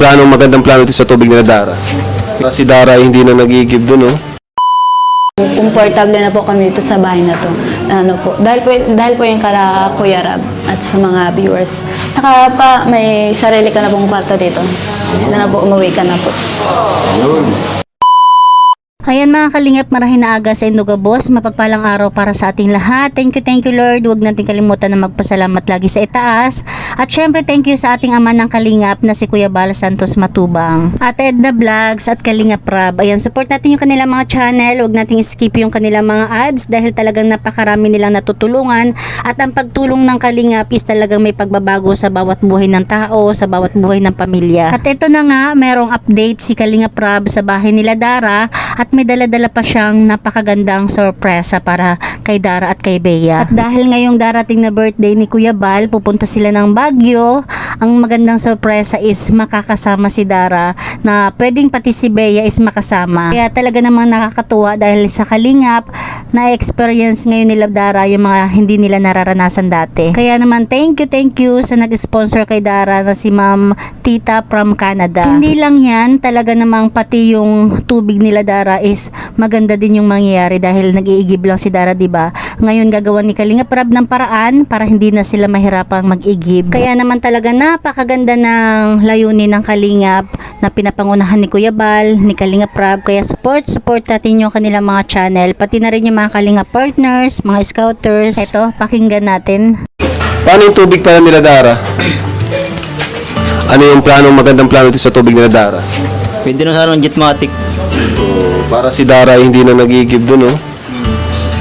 plano, magandang plano dito sa tubig nila Dara? Na si Dara ay hindi na nagigib dun, oh. Komportable na po kami dito sa bahay na to. Ano po, dahil po, dahil po yung kala Kuya Rab at sa mga viewers. Naka pa, may sarili ka na pong kwarto dito. Na na po, umuwi ka na po. Ayan mga kalingap, marahin na aga sa Induga Boss. Mapagpalang araw para sa ating lahat. Thank you, thank you Lord. Huwag natin kalimutan na magpasalamat lagi sa itaas. At syempre, thank you sa ating ama ng kalingap na si Kuya Bala Santos Matubang. At Edna Vlogs at Kalingap Rab. Ayan, support natin yung kanilang mga channel. Huwag nating skip yung kanilang mga ads dahil talagang napakarami nilang natutulungan. At ang pagtulong ng kalingap is talagang may pagbabago sa bawat buhay ng tao, sa bawat buhay ng pamilya. At ito na nga, merong update si Kalingap Rab sa bahay nila Dara at may dala-dala pa siyang napakagandang sorpresa para kay Dara at kay Bea. At dahil ngayong darating na birthday ni Kuya Bal, pupunta sila ng Baguio. Ang magandang sorpresa is makakasama si Dara na pwedeng pati si Bea is makasama. Kaya talaga namang nakakatuwa dahil sa Kalingap na experience ngayon nila Dara yung mga hindi nila nararanasan dati. Kaya naman thank you, thank you sa nag-sponsor kay Dara na si Ma'am Tita from Canada. Hindi lang yan, talaga namang pati yung tubig nila Dara is maganda din yung mangyayari dahil nag-iigib lang si Dara, 'di ba? Ngayon gagawa ni Kalinga Prab ng paraan para hindi na sila mahirapang mag-igib. Kaya naman talaga napakaganda ng layunin ng Kalingap na pinapangunahan ni Kuya Bal, ni Kalinga Prab. Kaya support, support natin yung kanilang mga channel, pati na rin yung mga Kalinga partners, mga scouters. Ito, pakinggan natin. Paano yung tubig pala nila Dara? Ano yung plano, magandang plano dito sa tubig nila Dara? Pwede na sana ng Jetmatic. Oh, para si Dara hindi na nagigib dun, oh.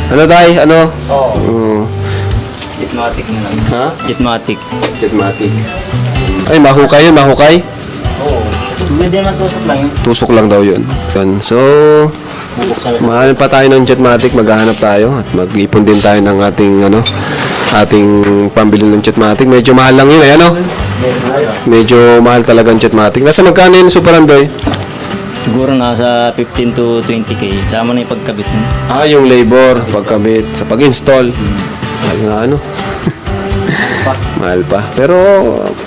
Ano tay? Ano? Oo. Jetmatic na lang. ha? Jetmatic. Jetmatic. Ay, mahukay yun, mahukay. Oo. Pwede naman tusok lang yun. Tusok lang daw yun. Yun. So, Bubuksan. Mahanap pa tayo ng Jetmatic, maghahanap tayo at mag-ipon din tayo ng ating ano, ating pambili ng Jetmatic. Medyo mahal lang yun, eh, ano? Medyo mahal talaga ang Jetmatic. Nasa magkano yun, Super Andoy? Siguro nasa 15 to 20k. Sama na yung pagkabit mo. Ah, yung labor, pagkabit, sa pag-install. Mahal nga, ano? mahal pa. Pero,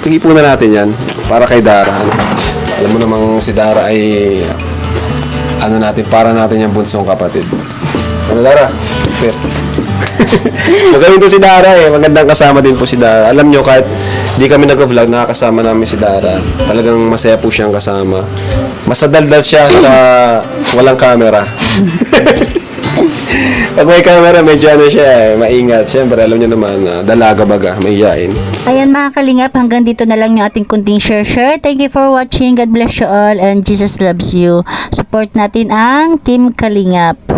pag-ipunan natin yan para kay Dara. Ano? Alam mo namang si Dara ay ano natin, para natin yung bunsong kapatid. Ano Dara? Super. Magaling to si Dara eh. Magandang kasama din po si Dara. Alam nyo, kahit di kami nag-vlog, nakakasama namin si Dara. Talagang masaya po siyang kasama. Mas madaldal siya sa walang camera. Pag may camera, medyo ano siya eh, maingat. Siyempre, alam niyo naman, ah, dalaga baga, may iyain. Ayan mga kalingap, hanggang dito na lang yung ating kunting share share. Thank you for watching. God bless you all and Jesus loves you. Support natin ang Team Kalingap.